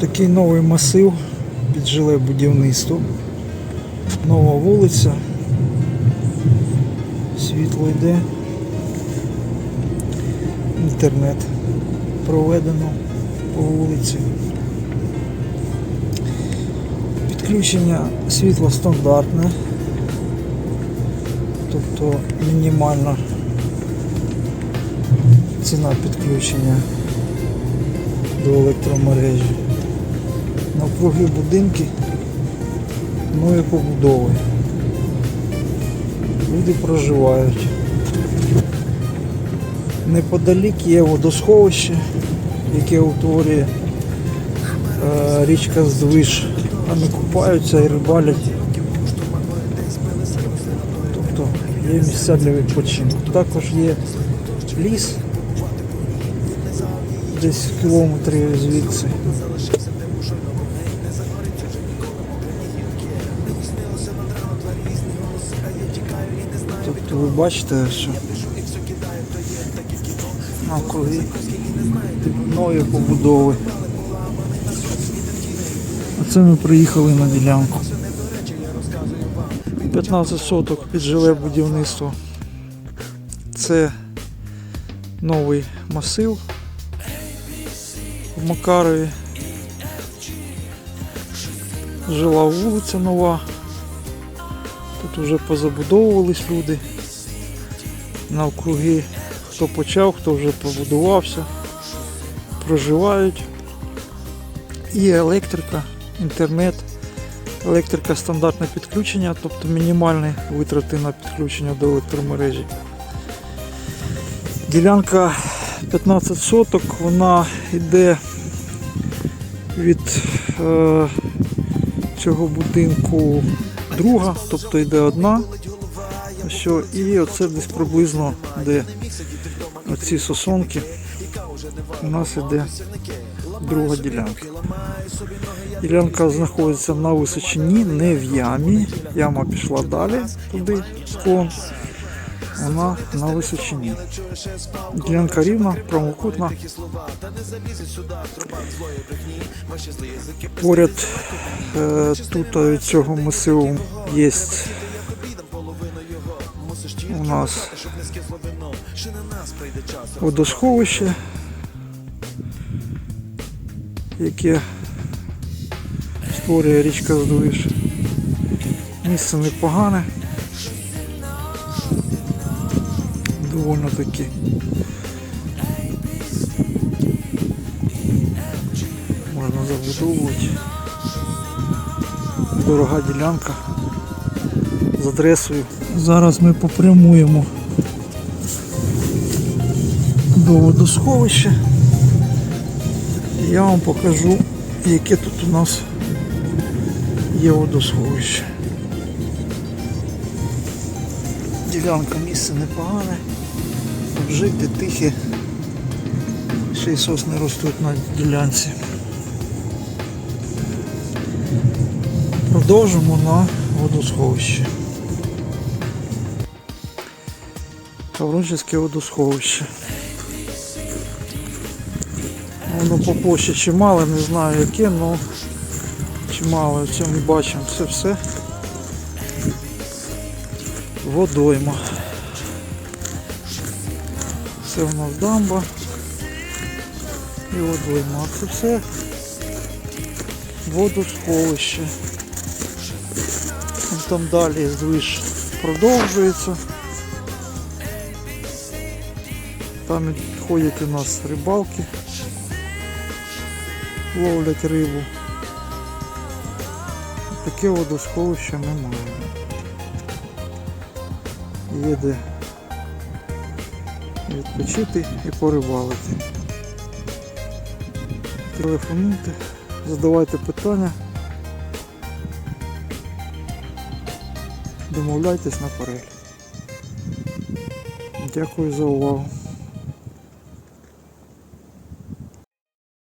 Такий новий масив під жиле будівництво. Нова вулиця. Світло йде. Інтернет проведено по вулиці. Підключення світла стандартне, тобто мінімальна ціна підключення до електромережі. Навкруги будинки нові побудови. Люди проживають. Неподалік є водосховище, яке утворює е, річка. Там і купаються і рибалять. Тобто є місця для відпочинку. Також є ліс десь кілометрів звідси. Тобто ви бачите, що навкруги нові побудови. Оце ми приїхали на ділянку. 15 соток під жиле будівництво. Це новий масив в Макарові. Жила вулиця нова. Тут вже позабудовувались люди. Навкруги хто почав, хто вже побудувався, проживають. І електрика, інтернет, електрика стандартне підключення, тобто мінімальні витрати на підключення до електромережі. Ділянка 15 соток, вона йде від е, цього будинку друга, тобто йде одна. Що, і оце десь приблизно де оці сосонки у нас іде друга ділянка. Ділянка знаходиться на височині, не в ямі. Яма пішла далі туди, склон. Вона на височині. Ділянка рівна, прямокутна. Поряд е, тут від цього масиву є у нас водосховище, яке створює річка Здвиж. Місце непогане. Довольно таки. Можна забудовувати. Дорога ділянка з адресою. Зараз ми попрямуємо до водосховища. Я вам покажу, яке тут у нас є водосховище. Ділянка місце непогане, обжите, тихе, ще й сосни ростуть на ділянці. Продовжимо на водосховище. Таврончиське водосховище. Воно по площі чимало, не знаю яке, але чимало. Це ми бачимо це все. Водойма. Це у нас дамба і водойма. Це все водосховище. Там далі здвиж продовжується. Там ходять у нас рибалки, ловлять рибу. Таке водосховище ми маємо. Є де відпочити і порибалити. Телефонуйте, задавайте питання. Домовляйтесь на наперед. Дякую за увагу.